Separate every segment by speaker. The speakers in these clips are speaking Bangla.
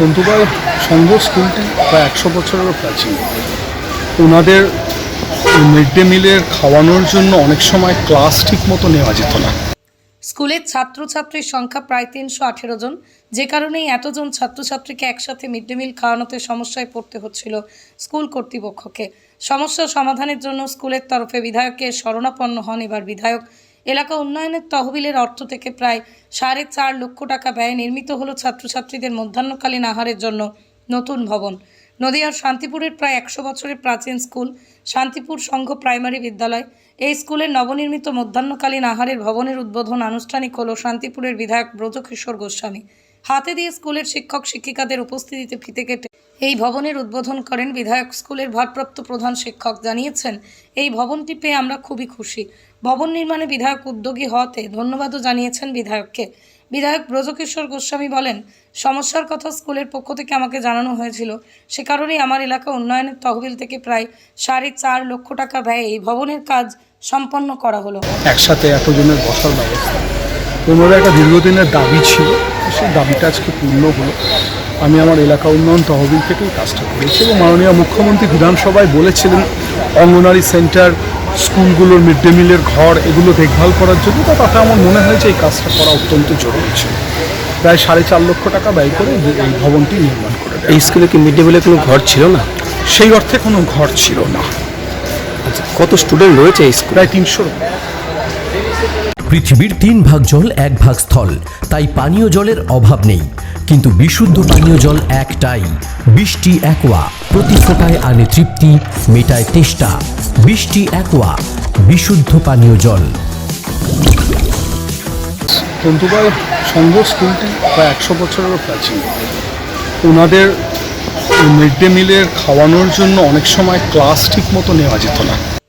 Speaker 1: তন্তুবাই সংঘ স্কুলটি প্রায় একশো বছরেরও প্রাচীন। ওনাদের মিড ডে মিলের খাওয়ানোর জন্য অনেক সময় ক্লাস ঠিক মতো নেওয়া যেত না।
Speaker 2: স্কুলের ছাত্রছাত্রীর সংখ্যা প্রায় তিনশো আঠেরো জন। যে কারণেই এতজন ছাত্রছাত্রীকে একসাথে মিড ডে মিল খাওয়ানোতে সমস্যায় পড়তে হচ্ছিল স্কুল কর্তৃপক্ষকে। সমস্যা সমাধানের জন্য স্কুলের তরফে বিধায়কের শরণাপন্ন হন এবার বিধায়ক এলাকা উন্নয়নের তহবিলের অর্থ থেকে প্রায় সাড়ে চার লক্ষ টাকা ব্যয়ে নির্মিত হলো ছাত্রছাত্রীদের মধ্যাহ্নকালীন আহারের জন্য নতুন ভবন। নদীয়ার শান্তিপুরের প্রায় একশো বছরের প্রাচীন স্কুল, শান্তিপুর সংঘ প্রাইমারি বিদ্যালয়, এই স্কুলের নবনির্মিত মধ্যাহ্নকালীন আহারের ভবনের উদ্বোধন আনুষ্ঠানিক হল শান্তিপুরের বিধায়ক ব্রজকিশোর গোস্বামী। হাতে দিয়ে স্কুলের শিক্ষক শিক্ষিকাদের উপস্থিতিতে ফিতে কেটে এই ভবনের উদ্বোধন করেন বিধায়ক স্কুলের ভারপ্রাপ্ত প্রধান শিক্ষক। জানিয়েছেন, এই ভবনটি পেয়ে আমরা খুবই খুশি। ভবন নির্মাণে বিধায়ক উদ্যোগী হওয়াতে ধন্যবাদও জানিয়েছেন বিধায়ককে। বিধায়ক ব্রজকিশোর গোস্বামী বলেন, সমস্যার কথা স্কুলের পক্ষ থেকে আমাকে জানানো হয়েছিল। সে কারণেই আমার এলাকা উন্নয়নের তহবিল থেকে প্রায় সাড়ে চার লক্ষ টাকা ব্যয়ে এই ভবনের কাজ সম্পন্ন করা হলো।
Speaker 1: একসাথে এতজনের বসার ব্যবস্থা। ওনার একটা দীর্ঘদিনের দাবি ছিল, সেই দাবিটা আজকে পূর্ণ হলো। আমি আমার এলাকা উন্নয়ন তহবিল থেকেই কাজটা করেছি এবং মাননীয় মুখ্যমন্ত্রী বিধানসভায় বলেছিলেন, অঙ্গনারী সেন্টার স্কুলগুলোর মিড ডে মিলের ঘর এগুলো দেখভাল করার জন্য তো তাতে আমার মনে হয় যে এই কাজটা করা অত্যন্ত জরুরি ছিল। প্রায় সাড়ে চার লক্ষ টাকা ব্যয় করে এই ভবনটি নির্মাণ করে
Speaker 3: এই স্কুলে কি মিড ডে মিলের কোনো ঘর ছিল না?
Speaker 1: সেই অর্থে কোনো ঘর ছিল না।
Speaker 3: আচ্ছা কত স্টুডেন্ট রয়েছে এই স্কুল?
Speaker 1: প্রায় তিনশো।
Speaker 4: পৃথিবীর তিন ভাগ জল, এক ভাগ স্থল। তাই পানীয় জলের অভাব নেই। কিন্তু বিশুদ্ধ পানীয় জল একটাই। বৃষ্টি একোয়া। প্রতি ফোটায় আনে তৃপ্তি, মেটায় তেষ্টা। বৃষ্টি একোয়া। বিশুদ্ধ পানীয় জল।
Speaker 1: তন্তুবাই সংঘ স্কুলটি প্রায় একশো বছরেরও প্রাচীন। ওনাদের মিড ডে মিলের খাওয়ানোর জন্য অনেক সময় ক্লাস ঠিক মতো নেওয়া যেত না।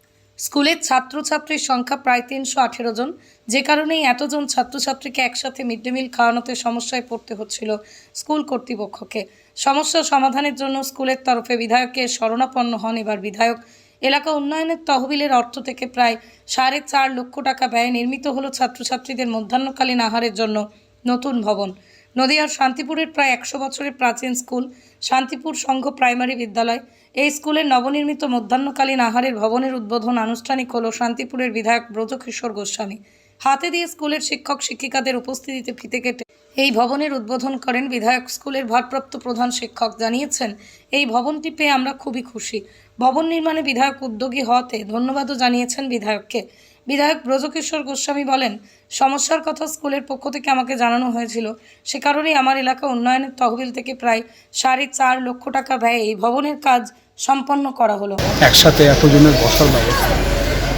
Speaker 2: স্কুলের ছাত্রছাত্রীর সংখ্যা প্রায় তিনশো আঠেরো জন। যে কারণেই এতজন ছাত্রছাত্রীকে একসাথে মিড ডে মিল খাওয়ানোতে সমস্যায় পড়তে হচ্ছিল স্কুল কর্তৃপক্ষকে। সমস্যা সমাধানের জন্য স্কুলের তরফে বিধায়কের শরণাপন্ন হন এবার বিধায়ক। এলাকা উন্নয়নের তহবিলের অর্থ থেকে প্রায় সাড়ে চার লক্ষ টাকা ব্যয়ে নির্মিত হলো ছাত্রছাত্রীদের মধ্যাহ্নকালীন আহারের জন্য নতুন ভবন। নদিয়ার শান্তিপুরের প্রায় একশো বছরের প্রাচীন স্কুল, শান্তিপুর সংঘ প্রাইমারি বিদ্যালয়। এই স্কুলের নবনির্মিত মধ্যাহ্নকালীন আহারের ভবনের উদ্বোধন আনুষ্ঠানিক হল শান্তিপুরের বিধায়ক ব্রজকিশোর গোস্বামী। হাতে দিয়ে স্কুলের শিক্ষক শিক্ষিকাদের উপস্থিতিতে ফিতে কেটে এই ভবনের উদ্বোধন করেন বিধায়ক স্কুলের ভারপ্রাপ্ত প্রধান শিক্ষক। জানিয়েছেন, এই ভবনটি পেয়ে আমরা খুবই খুশি। ভবন নির্মাণে বিধায়ক উদ্যোগী হওয়াতে ধন্যবাদও জানিয়েছেন বিধায়ককে। বিধায়ক ব্রজকিশোর গোস্বামী বলেন, সমস্যার কথা স্কুলের পক্ষ থেকে আমাকে জানানো হয়েছিল। সে কারণেই আমার এলাকা উন্নয়নের তহবিল থেকে প্রায় সাড়ে চার লক্ষ টাকা ব্যয়ে এই ভবনের কাজ সম্পন্ন করা হলো।
Speaker 1: একসাথে এতজনের বসার ব্যবস্থা।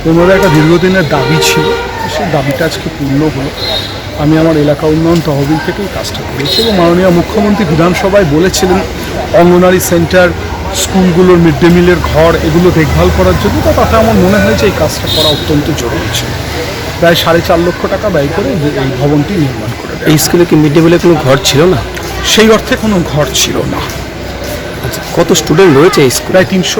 Speaker 1: ওনার একটা দীর্ঘদিনের দাবি ছিল সেই দাবিটা আজকে পূর্ণ হলো। আমি আমার এলাকা উন্নয়ন তহবিল থেকেই কাজটা করেছি এবং মাননীয় মুখ্যমন্ত্রী বিধানসভায় বলেছিলেন, অঙ্গনারী সেন্টার স্কুলগুলোর মিড ডে মিলের ঘর এগুলো দেখভাল করার জন্য তো তাতে আমার মনে হয়েছে এই কাজটা করা অত্যন্ত জরুরি ছিল। প্রায় সাড়ে চার লক্ষ টাকা ব্যয় করে এই ভবনটি নির্মাণ করে
Speaker 3: এই স্কুলে কি মিড ডে মিলের কোনো ঘর ছিল না?
Speaker 1: সেই অর্থে কোনো ঘর ছিল না।
Speaker 3: আচ্ছা কত স্টুডেন্ট রয়েছে এই স্কুল?
Speaker 1: প্রায় তিনশো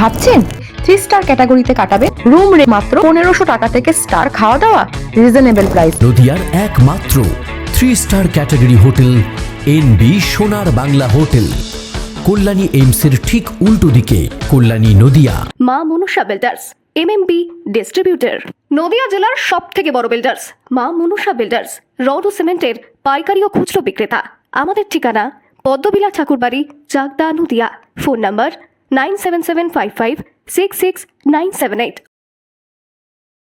Speaker 5: ভাবছেন? থ্রি স্টার ক্যাটাগরিতে কাটাবে রুম রে মাত্র পনেরোশো টাকা থেকে স্টার খাওয়া দাওয়া। রিজনেবল প্রাইস
Speaker 4: নদিয়ার একমাত্র three star category hotel N B Sonar Bangla hotel. Kalyani এইমসের ঠিক উল্টো দিকে Kalyani Nadia.
Speaker 5: Maa Manusha builders MMB distributor Nadia জেলার সব থেকে বড় বিল্ডার্স মা মনুষা বিল্ডার্স রড ও সিমেন্টের পাইকারি ও খুচরো বিক্রেতা। আমাদের ঠিকানা পদ্মবিলা ঠাকুরবাড়ি চাকদা নদিয়া। Phone number 97755 66978